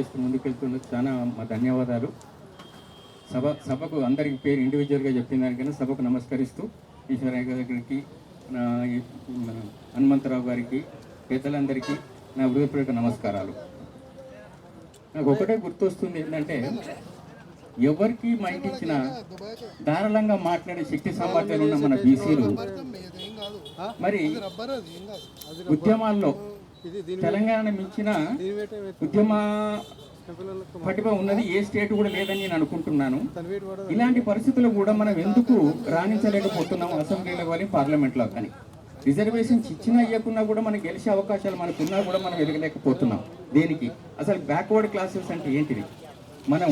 చేస్తూ ముందుకెళ్తున్నందుకు చాలా మా ధన్యవాదాలు సభ సభకు అందరికి పేరు ఇండివిజువల్గా చెప్పిన దానికైనా సభకు నమస్కరిస్తూ ఈశ్వరయ్య గారికి నా హనుమంతరావు గారికి పెద్దలందరికీ నా హృదయపూర్వక నమస్కారాలు నాకు ఒకటే గుర్తొస్తుంది ఏంటంటే ఎవరికి మా ఇచ్చినా ధారాళంగా మాట్లాడే శక్తి సామర్థ్యాలు ఉన్న మన బీసీలు మరి ఉద్యమాల్లో తెలంగాణ మించిన ఉద్యమ పటిమ ఉన్నది ఏ స్టేట్ కూడా లేదని నేను అనుకుంటున్నాను. ఇలాంటి పరిస్థితుల్లో కూడా మనం ఎందుకు రాణించలేకపోతున్నాం అసెంబ్లీలో కానీ పార్లమెంట్లో కానీ? రిజర్వేషన్స్ ఇచ్చినా ఇవ్వకున్నా కూడా మనకి గెలిచే అవకాశాలు మనకున్నా కూడా మనం ఎదగలేకపోతున్నాం దేనికి? అసలు బ్యాక్వర్డ్ క్లాసెస్ అంటే ఏంటిది? మనం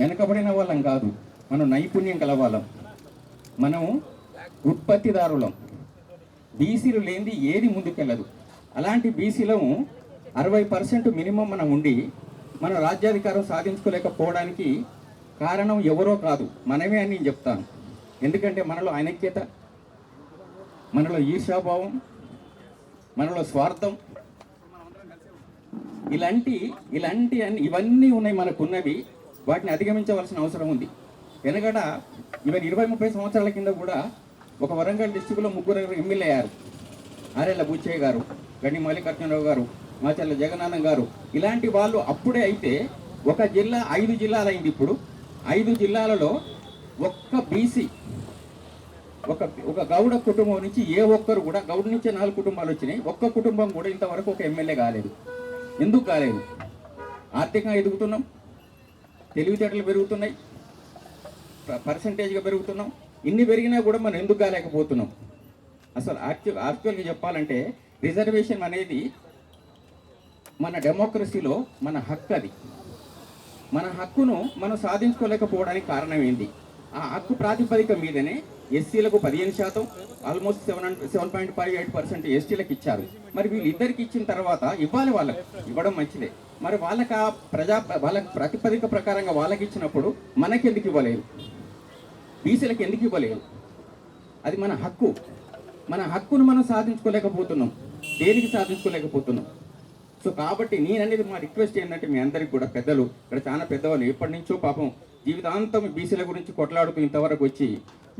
వెనకబడిన వాళ్ళం కాదు మనం నైపుణ్యం కలవాళ్ళం మనం ఉత్పత్తిదారులం. బీసీలు లేనిది ఏది ముందుకెళ్ళదు. అలాంటి బీసీలో అరవై పర్సెంట్ మినిమం మనం ఉండి మన రాజ్యాధికారం సాధించుకోలేకపోవడానికి కారణం ఎవరో కాదు. మనమే అని నేను చెప్తాను. ఎందుకంటే మనలో అనైక్యత మనలో ఈర్షాభావం మనలో స్వార్థం. ఇలాంటి ఇలాంటి అన్ని ఇవన్నీ ఉన్నాయి మనకున్నవి. వాటిని అధిగమించవలసిన అవసరం ఉంది. వెనకడ ఇవన్న ఇరవై ముప్పై సంవత్సరాల కింద కూడా ఒక వరంగల్ డిస్టిక్లో ముగ్గురు ఎమ్మెల్యే అయ్యారు. ఆరేళ్ళ బుచ్చయ్య గారు. గడ్డి మల్లికార్జునరావు గారు మాచర్ల జగన్నాథం గారు ఇలాంటి వాళ్ళు అప్పుడే అయితే ఒక జిల్లా ఐదు జిల్లాలు అయింది ఇప్పుడు. ఐదు జిల్లాలలో ఒక్క బీసీ ఒక ఒక గౌడ కుటుంబం నుంచి ఏ ఒక్కరు కూడా గౌడ నుంచి నాలుగు కుటుంబాలు వచ్చినాయి. ఒక్క కుటుంబం కూడా ఇంతవరకు ఒక ఎమ్మెల్యే కాలేదు. ఎందుకు కాలేదు? ఆర్థికంగా ఎదుగుతున్నాం. తెలివితేటలు పెరుగుతున్నాయి. పర్సంటేజ్గా పెరుగుతున్నాం. ఇన్ని పెరిగినా కూడా మనం ఎందుకు కాలేకపోతున్నాం? అసలు యాక్చువల్ యాక్చువల్గా చెప్పాలంటే రిజర్వేషన్ అనేది మన డెమోక్రసీలో మన హక్కు అది. మన హక్కును మనం సాధించుకోలేకపోవడానికి కారణం ఏంటి ఆ హక్కు ప్రాతిపదిక మీదనే ఎస్సీలకు పదిహేను శాతం almost seven seven point five eight percent ఎస్టీలకు ఇచ్చారు. మరి వీళ్ళు ఇద్దరికి ఇచ్చిన తర్వాత ఇవ్వాలి వాళ్ళకి. ఇవ్వడం మంచిదే. మరి వాళ్ళకి ఆ ప్రజా వాళ్ళకి ప్రాతిపదిక ప్రకారంగా వాళ్ళకి ఇచ్చినప్పుడు మనకి ఎందుకు ఇవ్వలేదు బీసీలకు ఎందుకు ఇవ్వలేదు అది మన హక్కు. మన హక్కును మనం సాధించుకోలేకపోతున్నాం. దేనికి సాధించుకోలేకపోతున్నాం? సో కాబట్టి నేననేది మా రిక్వెస్ట్ ఏంటంటే మీ అందరికి కూడా పెద్దలు ఇక్కడ చాలా పెద్దవాళ్ళు ఎప్పటి నుంచో పాపం జీవితాంతం బీసీల గురించి కొట్లాడుతూ ఇంతవరకు వచ్చి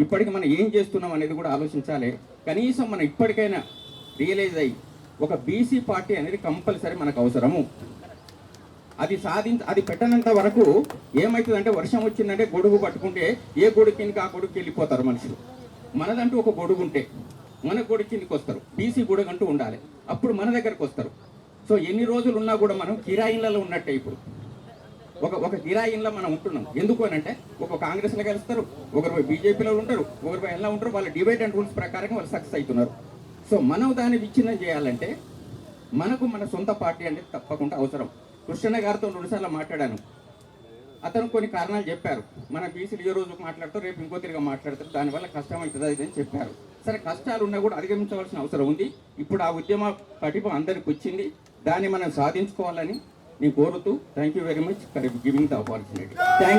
ఇప్పటికి మనం ఏం చేస్తున్నాం అనేది కూడా ఆలోచించాలి. కనీసం మనం ఇప్పటికైనా రియలైజ్ అయ్యి ఒక బీసీ పార్టీ అనేది కంపల్సరీ మనకు అవసరము. అది సాధించ అది పెట్టనంత వరకు ఏమవుతుందంటే వర్షం వచ్చిందంటే గొడుగు పట్టుకుంటే ఏ గొడుగు కిందకి ఆ గొడుగుకి వెళ్ళిపోతారు మనుషులు. మనదంటూ ఒక గొడుగు ఉంటే మన కూడా కిందకి వస్తారు. బీసీ గొడుగు అంటూ ఉండాలి. అప్పుడు మన దగ్గరకు వస్తారు. సో ఎన్ని రోజులు ఉన్నా కూడా మనం కిరాయిన్లలో ఉన్నట్టే ఇప్పుడు. ఒక ఒక కిరాయిన్లో మనం ఉంటున్నాం. ఎందుకు అని అంటే ఒక కాంగ్రెస్లో కలుస్తారు ఒకరు బీజేపీలో ఉంటారు ఒకరు ఎలా ఉంటారు వాళ్ళ డివైడ్ అండ్ రూల్స్ ప్రకారం వాళ్ళు సక్సెస్ అవుతున్నారు. సో మనం దాన్ని విచ్ఛిన్నం చేయాలంటే మనకు మన సొంత పార్టీ అనేది తప్పకుండా అవసరం. కృష్ణ గారితో రెండుసార్లు మాట్లాడాను. అతను కొన్ని కారణాలు చెప్పారు. మన బీసీలు ఏ రోజు మాట్లాడతారు రేపు ఇంకో తిరిగి మాట్లాడతారు. దానివల్ల కష్టం అవుతుంది అది అని చెప్పారు. సరే కష్టాలు ఉన్నా కూడా అధిగమించవలసిన అవసరం ఉంది. ఇప్పుడు ఆ ఉద్యమ పటిమ అందరికి వచ్చింది. దాన్ని మనం సాధించుకోవాలని నేను కోరుతూ thank you very much for giving the opportunity thank